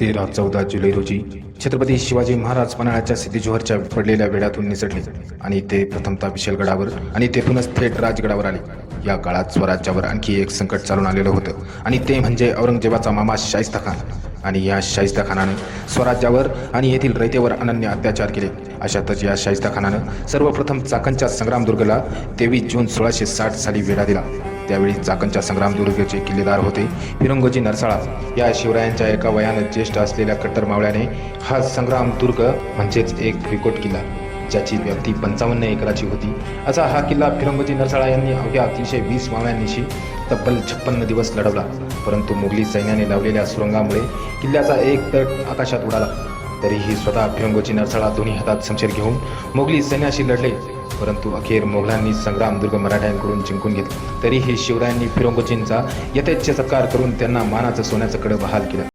तेरा चौदा जुलै रोजी छत्रपती शिवाजी महाराज पन्हाळ्याच्या सिद्धीजोहरच्या पडलेल्या वेढ्यातून निसटले आणि ते प्रथमतः विशालगडावर आणि तेथूनच थेट राजगडावर आले. या काळात स्वराज्यावर आणखी एक संकट चालून आलेलं होतं. आणि ते म्हणजे औरंगजेबाचा मामा शाहिस्ता खान. आणि या शाहिस्ता खानानं स्वराज्यावर आणि येथील रयतेवर अनन्य अत्याचार केले. अशातच या शाहिस्ता खानानं सर्वप्रथम चाकणच्या संग्रामदुर्गला तेवीस जून सोळाशे साठ साली वेढा दिला. त्यावेळी चाकणच्या संग्रामदुर्गचे किल्लेदार होते फिरंगोजी नरसाळा. या शिवरायांच्या एका वयानं ज्येष्ठ असलेल्या कट्टर मावळ्याने हा संग्रामदुर्ग म्हणजेच एक विकोट किल्ला. ज्याची व्याप्ती पंचावन्न एकराची होती. असा हा किल्ला फिरंगोजी नरसाळा यांनी अवघ्या अतिशय वीस मावळ्यांनीशी तब्बल छप्पन्न दिवस लढवला. परंतु मुघली सैन्याने लावलेल्या सुरंगामुळे किल्ल्याचा एक तट आकाशात उडाला. तरीही स्वतः फिरंगोजी नरसाळा दोन्ही हातात समशेर घेऊन मोगली सैन्याशी लढले. परंतु अखेर मोगलांनी संग्रामदुर्ग मराठ्यांकडून जिंकून घेतला. तरीही शिवरायांनी फिरंगोजींचा यथेच्छ सत्कार करून त्यांना मानाचं सोन्याचं कडं बहाल केलं.